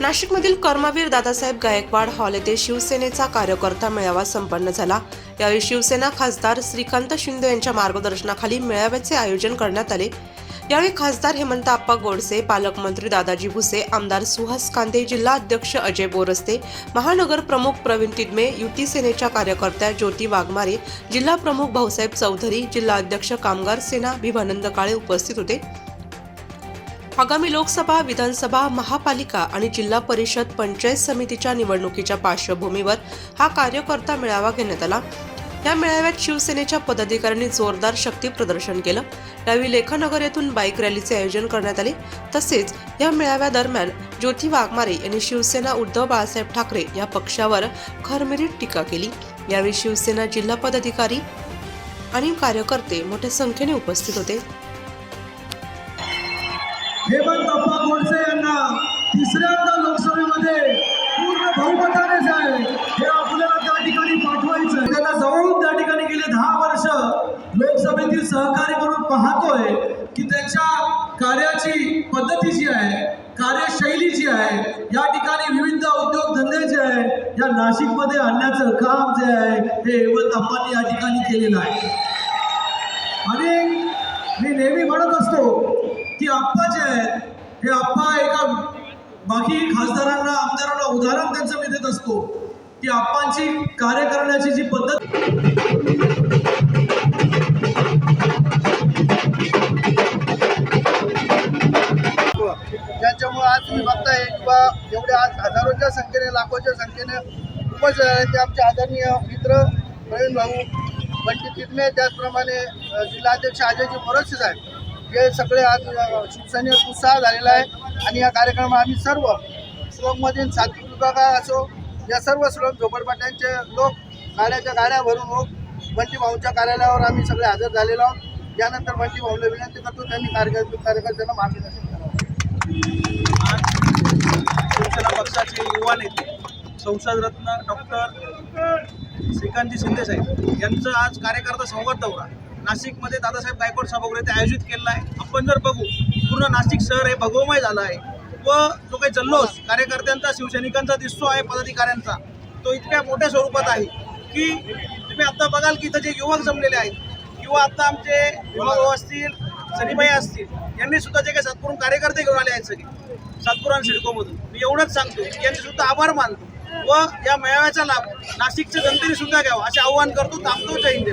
नाशिकमधील कर्मवीर दादासाहेब गायकवाड हॉल येथे शिवसेनेचा कार्यकर्ता मेळावा संपन्न झाला. यावेळी शिवसेना खासदार श्रीकांत शिंदे यांच्या मार्गदर्शनाखाली मेळाव्याचे आयोजन करण्यात आले. यावेळी खासदार हेमंत आप्पा गोडसे पालकमंत्री दादाजी भुसे आमदार सुहास कांदे जिल्हा अध्यक्ष अजय बोरस्ते महानगर प्रमुख प्रवीण तिदमे युती सेनेच्या कार्यकर्त्या ज्योती वाघमारे जिल्हा प्रमुख भाऊसाहेब चौधरी जिल्हा अध्यक्ष कामगार सेना भिमानंद काळे उपस्थित होते. आगामी लोकसभा विधानसभा महापालिका आणि जिल्हा परिषद पंचायत समितीच्या निवडणुकीच्या पार्श्वभूमीवर हा कार्यकर्ता मेळावा घेण्यात आला. या मेळाव्यात शिवसेनेच्या पदाधिकाऱ्यांनी जोरदार शक्ती प्रदर्शन केलं. यावेळी लेखानगर येथून बाईक रॅलीचे आयोजन करण्यात आले. तसेच या मेळाव्यादरम्यान ज्योती वाघमारे यांनी शिवसेना उद्धव बाळासाहेब ठाकरे या पक्षावर खरमिरीत टीका केली. यावेळी शिवसेना जिल्हा पदाधिकारी आणि कार्यकर्ते मोठ्या संख्येने उपस्थित होते. हेमंतप्पा गोडसे यांना. तिसऱ्यांदा लोकसभेमध्ये पूर्ण बहुमताने आहे. हे आपल्याला त्या ठिकाणी पाठवायचं त्यांना जाऊन त्या ठिकाणी गेले दहा वर्ष लोकसभेतील सहकारी म्हणून पाहतोय की त्यांच्या कार्याची पद्धती जी आहे कार्यशैली जी आहे या ठिकाणी विविध उद्योगधंदे जे आहे या नाशिकमध्ये आणण्याचं काम जे आहे हे हेमंत अप्पांनी या ठिकाणी केलेलं आहे. आणि मी नेहमी म्हणत असतो हे आप्पा एका बाकी खासदारांना आमदारांना उदाहरण त्यांचं मी देत असतो की आप्पांची कार्य करण्याची जी पद्धत ज्यांच्यामुळे आज तुम्ही बघताय किंवा एवढे आज हजारोच्या संख्येने लाखोच्या संख्येने उपस्थित आहे ते आमचे आदरणीय मित्र प्रवीण भाऊ पंडित तिटमे त्याचप्रमाणे जिल्हाध्यक्ष अजयजी मोरसे साहेब. हे सगळे आज शिवसेनेवर उत्साह झालेला आहे. आणि या कार्यक्रमात आम्ही सर्व श्रममधील सातवी विभागा असो या सर्व श्लोक झोपडपट्ट्यांचे लोक गाड्याच्या गाड्या भरून लोक बंटी भाऊंच्या कार्यालयावर आम्ही सगळे हजर झालेलो आहोत. यानंतर बंटी भाऊला विनंती करतो त्यांनी कार्य कार्यकर्त्यांना मार्गदर्शन करावं शिवसेना पक्षाचे युवा नेते संसदरत्न डॉक्टर श्रीकांतजी शिंदेसाहेब यांचं आज कार्यकर्ता संवाद दौरा. नाशिकमध्ये दादासाहेब गायकवाड सभागृह आयोजित केलेलं आहे. आपण जर बघू पूर्ण नाशिक शहर हे भगवमय झालं आहे. व जो काही जल्लोष कार्यकर्त्यांचा शिवसैनिकांचा दिसतो आहे पदाधिकाऱ्यांचा तो इतक्या मोठ्या स्वरूपात आहे की तुम्ही आत्ता बघाल की इथं जे युवक जमलेले आहेत किंवा आत्ता आमचे विमा असतील सनीबाई असतील यांनी सुद्धा जे काही सातपुरून कार्यकर्ते घेऊन आले आहेत सगळे सातपुरा आणि सिडकोमधून मी एवढंच सांगतो की यांनी सुद्धा आभार मानतो. व या मेळाव्याचा लाभ नाशिकच्या जनतेने सुद्धा घ्यावा असे आव्हान करतो थांबतो जय हिंद.